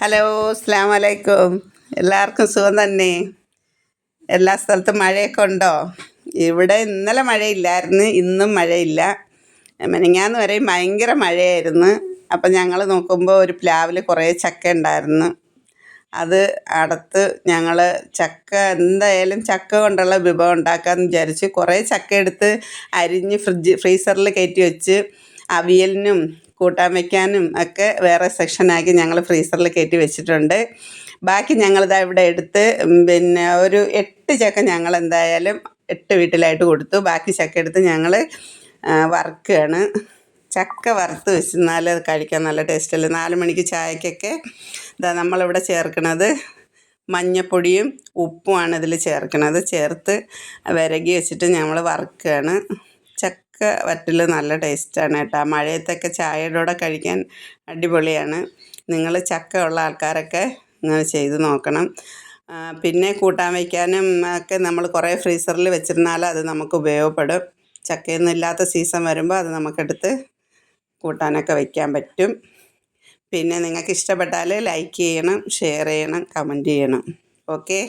Hello അസ്സാം വലൈക്കും എല്ലാവർക്കും സുഖം തന്നെ. എല്ലാ സ്ഥലത്തും മഴയൊക്കെ ഉണ്ടോ? ഇവിടെ ഇന്നലെ മഴയില്ലായിരുന്നു ഇന്നും മഴയില്ല. മെനങ്ങാന്ന് പറയും ഭയങ്കര മഴയായിരുന്നു. അപ്പം ഞങ്ങൾ നോക്കുമ്പോൾ ഒരു പ്ലാവിൽ കുറേ ചക്ക ഉണ്ടായിരുന്നു. അത് അടുത്ത് ഞങ്ങൾ ചക്ക എന്തായാലും ചക്ക കൊണ്ടുള്ള വിഭവം ഉണ്ടാക്കാമെന്ന് വിചാരിച്ച് കുറേ ചക്ക എടുത്ത് അരിഞ്ഞ് ഫ്രിഡ്ജ് ഫ്രീസറിൽ കയറ്റി വെച്ച് അവിയലിനും കൂട്ടാൻ വയ്ക്കാനും ഒക്കെ വേറെ സെക്ഷനാക്കി ഞങ്ങൾ ഫ്രീസറിൽ കയറ്റി വെച്ചിട്ടുണ്ട്. ബാക്കി ഞങ്ങളിതാ ഇവിടെ എടുത്ത് പിന്നെ ഒരു എട്ട് ചക്ക ഞങ്ങൾ എന്തായാലും എട്ട് വീട്ടിലായിട്ട് കൊടുത്തു. ബാക്കി ചക്ക എടുത്ത് ഞങ്ങൾ വറുക്കുകയാണ്. ചക്ക വറുത്ത് വെച്ചിരുന്നാൽ അത് കഴിക്കാൻ നല്ല ടേസ്റ്റല്ലേ നാല് മണിക്ക് ചായക്കൊക്കെ ഇതാ നമ്മളിവിടെ ചേർക്കണത് മഞ്ഞപ്പൊടിയും ഉപ്പുമാണ് ഇതിൽ ചേർക്കണത്. ചേർത്ത് വിരകി വെച്ചിട്ട് ഞങ്ങൾ വറുക്കുകയാണ്. ചക്ക വറ്റൽ നല്ല ടേസ്റ്റാണ് കേട്ടോ. മഴയത്തൊക്കെ ചായയുടെ കഴിക്കാൻ അടിപൊളിയാണ്. നിങ്ങൾ ചക്ക ഉള്ള ആൾക്കാരൊക്കെ നിങ്ങൾ ചെയ്ത് നോക്കണം. പിന്നെ കൂട്ടാൻ വയ്ക്കാനും ഒക്കെ നമ്മൾ കുറേ ഫ്രീസറിൽ വെച്ചിരുന്നാൽ അത് നമുക്ക് ഉപയോഗപ്പെടും. ചക്കയൊന്നും ഇല്ലാത്ത സീസൺ വരുമ്പോൾ അത് നമുക്കെടുത്ത് കൂട്ടാനൊക്കെ വയ്ക്കാൻ പറ്റും. പിന്നെ നിങ്ങൾക്ക് ഇഷ്ടപ്പെട്ടാൽ ലൈക്ക് ചെയ്യണം ഷെയർ ചെയ്യണം കമന്റ് ചെയ്യണം. ഓക്കെ?